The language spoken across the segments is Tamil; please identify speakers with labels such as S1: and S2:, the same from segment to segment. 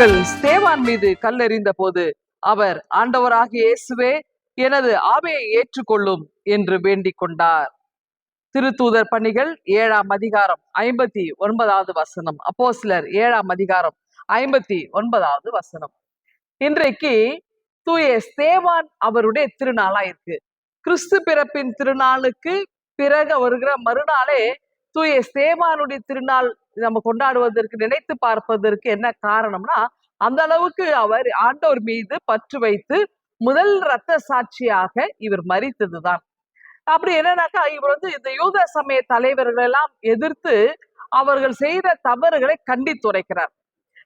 S1: மக்கள் ஸ்தேவான் மீது கல்லெறிந்த போது அவர் ஆண்டவராக இயேசுவே எனது ஆவையை ஏற்றுக்கொள்ளும் என்று வேண்டிக் கொண்டார். திருத்தூதர் பணிகள் ஏழாம் அதிகாரம் ஐம்பத்தி ஒன்பதாவது வசனம். அப்போஸ்லர் ஏழாம் அதிகாரம் ஐம்பத்தி ஒன்பதாவது வசனம். இன்றைக்கு தூய ஸ்தேவான் அவருடைய திருநாளா இருக்கு. கிறிஸ்து பிறப்பின் திருநாளுக்கு பிறகு வருகிற மறுநாளே தூய ஸ்தேவானுடைய திருநாள் நம்ம கொண்டாடுவதற்கு நினைத்து பார்ப்பதற்கு என்ன காரணம்னா அந்த அளவுக்கு அவர் ஆண்டவர் மீது பற்று வைத்து முதல் இரத்த சாட்சியாக இவர் மறித்ததுதான் அப்படி என்னன்னாக்கா இவர் வந்து இந்த யூத சமய தலைவர்கள் எல்லாம் எதிர்த்து அவர்கள் செய்த தவறுகளை கண்டித்துரைக்கிறார்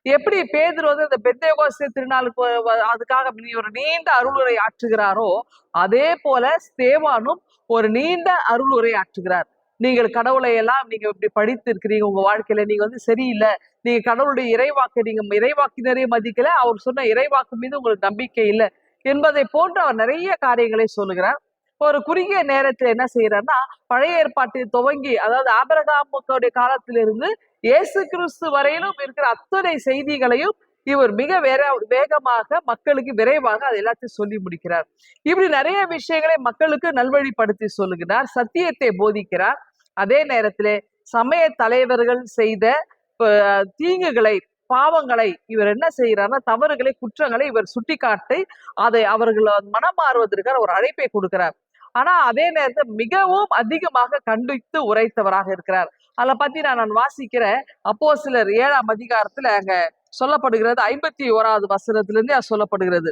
S1: எப்படி பேதர் வந்து இந்த பெத்தேகோஸ்தே திருநாளுக்கு அதுக்காக ஒரு நீண்ட அருளுரை ஆற்றுகிறாரோ அதே போல ஸ்தேவானும் ஒரு நீண்ட அருளுரை ஆற்றுகிறார். நீங்கள் கடவுளை எல்லாம் நீங்க இப்படி படித்து இருக்கிறீங்க உங்க வாழ்க்கையில நீங்க வந்து சரியில்லை. நீங்க கடவுளுடைய இறைவாக்கு நீங்க இறைவாக்கினரே மதிக்கல. அவர் சொன்ன இறைவாக்கு மீது உங்களுக்கு நம்பிக்கை இல்லை என்பதை போன்று அவர் நிறைய காரியங்களை சொல்லுகிறார். ஒரு குறுகிய நேரத்தில் என்ன செய்யறாருன்னா பழைய ஏற்பாட்டில் துவங்கி அதாவது ஆபரகாமுடைய காலத்திலிருந்து இயேசு கிறிஸ்து வரையிலும் இருக்கிற அத்தனை செய்திகளையும் இவர் மிக வேற வேகமாக மக்களுக்கு விரைவாக அது எல்லாத்தையும் சொல்லி முடிக்கிறார். இப்படி நிறைய விஷயங்களை மக்களுக்கு நல்வழிப்படுத்தி சொல்லுகிறார் சத்தியத்தை போதிக்கிறார். அதே நேரத்திலே சமய தலைவர்கள் செய்த தீங்குகளை பாவங்களை இவர் என்ன செய்கிறார்னா தவறுகளை குற்றங்களை இவர் சுட்டிக்காட்டி அதை அவர்கள் மனம் மாறுவதற்கான ஒரு அழைப்பை கொடுக்கிறார். ஆனா அதே நேரத்தில் மிகவும் அதிகமாக கண்டித்து உரைத்தவராக இருக்கிறார். அதைப் பத்தி நான் நான் வாசிக்கிறேன். அப்போ சிலர் ஏழாம் அதிகாரத்துல அங்க சொல்லப்படுகிறது. ஐம்பத்தி ஓராவது வசனத்திலிருந்தே அது சொல்லப்படுகிறது.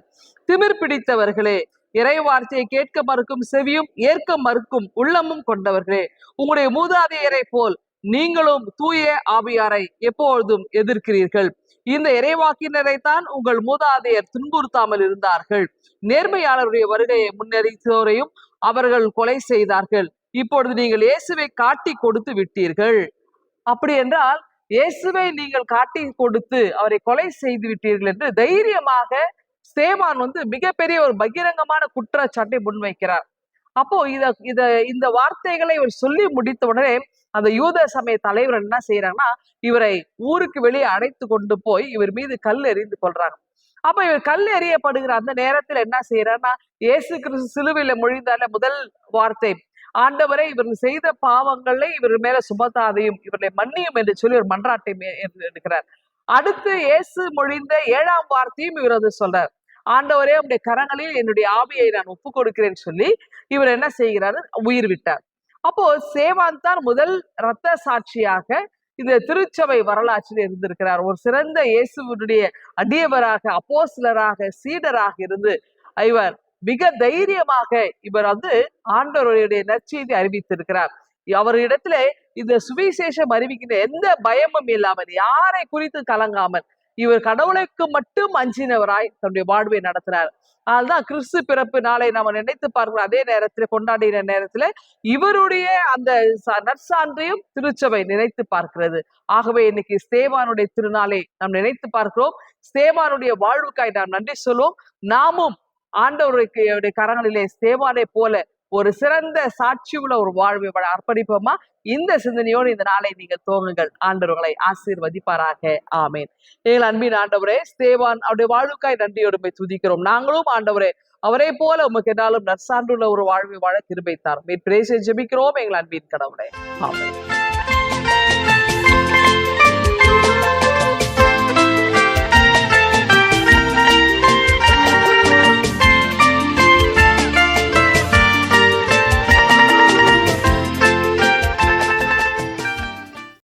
S1: திமிர் பிடித்தவர்களே இறை வார்த்தையை கேட்க மறுக்கும் செவியும் ஏற்க மறுக்கும் உள்ளமும் கொண்டவர்களே உங்களுடைய மூதாதையரை போல் நீங்களும் தூய ஆவியாரை எப்பொழுதும் எதிர்க்கிறீர்கள். இந்த இறைவாக்கினரை தான் உங்கள் மூதாதையர் துன்புறுத்தாமல் இருந்தார்கள். நேர்மையாளருடைய வருகையை முன்னறித்தோரையும் அவர்கள் கொலை செய்தார்கள். இப்பொழுது நீங்கள் இயேசுவை காட்டி கொடுத்து விட்டீர்கள். அப்படி என்றால் இயேசுவை நீங்கள் காட்டி கொடுத்து அவரை கொலை செய்து விட்டீர்கள் என்று தைரியமாக சேமான் வந்து மிகப்பெரிய ஒரு பகிரங்கமான குற்றச்சாட்டை முன்வைக்கிறார். அப்போ இத இத இந்த வார்த்தைகளை இவர் சொல்லி முடித்த உடனே அந்த யூத சமய தலைவர் என்ன செய்யறாங்கன்னா இவரை ஊருக்கு வெளியே அடைத்து கொண்டு போய் இவர் மீது கல் எறிந்து கொள்றாங்க அப்ப இவர் கல் எறியப்படுகிற அந்த நேரத்துல என்ன செய்யறாருன்னா இயேசு கிறிஸ்து சிலுவையில மொழிந்தால முதல் வார்த்தை ஆண்டவரை இவர் செய்த பாவங்களை இவர் மேல சுமத்தாதையும் இவர்களை மன்னியும் என்று சொல்லி ஒரு மன்றாட்டை எடுக்கிறார். அடுத்து இயேசு மொழிந்த ஏழாம் வார்த்தையும் இவர் வந்து சொல்றார். ஆண்டவரே உடைய கரங்களில் என்னுடைய ஆவியை நான் ஒப்பு கொடுக்கிறேன் சொல்லி இவர் என்ன செய்கிறாரு? உயிர் விட்டார். அப்போ சேவான் தான் முதல் இரத்த சாட்சியாக இந்த திருச்சபை வரலாற்றில் இருந்திருக்கிறார். ஒரு சிறந்த இயேசுவினுடைய அடியவராக அப்போஸ்லராக சீடராக இருந்து இவர் மிக தைரியமாக இவர் வந்து ஆண்டவருடைய நற்செய்தி அறிவித்திருக்கிறார். அவரிடத்துல இந்த சுவிசேஷம் அறிவிக்கின்ற எந்த பயமும் இல்லாமல் யாரை குறித்து கலங்காமல் இவர் கடவுளுக்கு மட்டும் அஞ்சினவராய் தன்னுடைய வாழ்வை நடத்தினார் அதுதான் கிறிஸ்து பிறப்பு நாளை நம்ம நினைத்து பார்க்கிறோம். அதே நேரத்துல கொண்டாடின நேரத்துல இவருடைய அந்த நற்சான்றையும் திருச்சபை நினைத்து பார்க்கிறது. ஆகவே இன்னைக்கு ஸ்தேவானுடைய திருநாளை நாம் நினைத்து பார்க்கிறோம். ஸ்தேவானுடைய வாழ்வுக்காய் நாம் நன்றி சொல்லுவோம் நாமும் ஆண்டவருக்கு அவருடைய கரங்களிலே சேவானை போல ஒரு சிறந்த சாட்சி உள்ள ஒரு வாழ்வை வாழ அர்ப்பணிப்போமா? இந்த சிந்தனையோடு இந்த நாளை நீங்கள் தோங்குங்கள் ஆண்டவர்களை ஆசீர்வதிப்பாராக. ஆமேன். எங்கள் அன்பின் ஆண்டவரே ஸ்தேவான் அவருடைய வாழ்வுக்காய் நன்றியோடுமை துதிக்கிறோம். நாங்களும் ஆண்டவரே அவரை போல உமக்கு என்னாலும் நற்சான்றுள்ள ஒரு வாழ்வை வாழ கிருபைத்தார் மீன் பிரேசை ஜெபிக்கிறோம் எங்கள் அன்பின் கடவுளே ஆமேன்.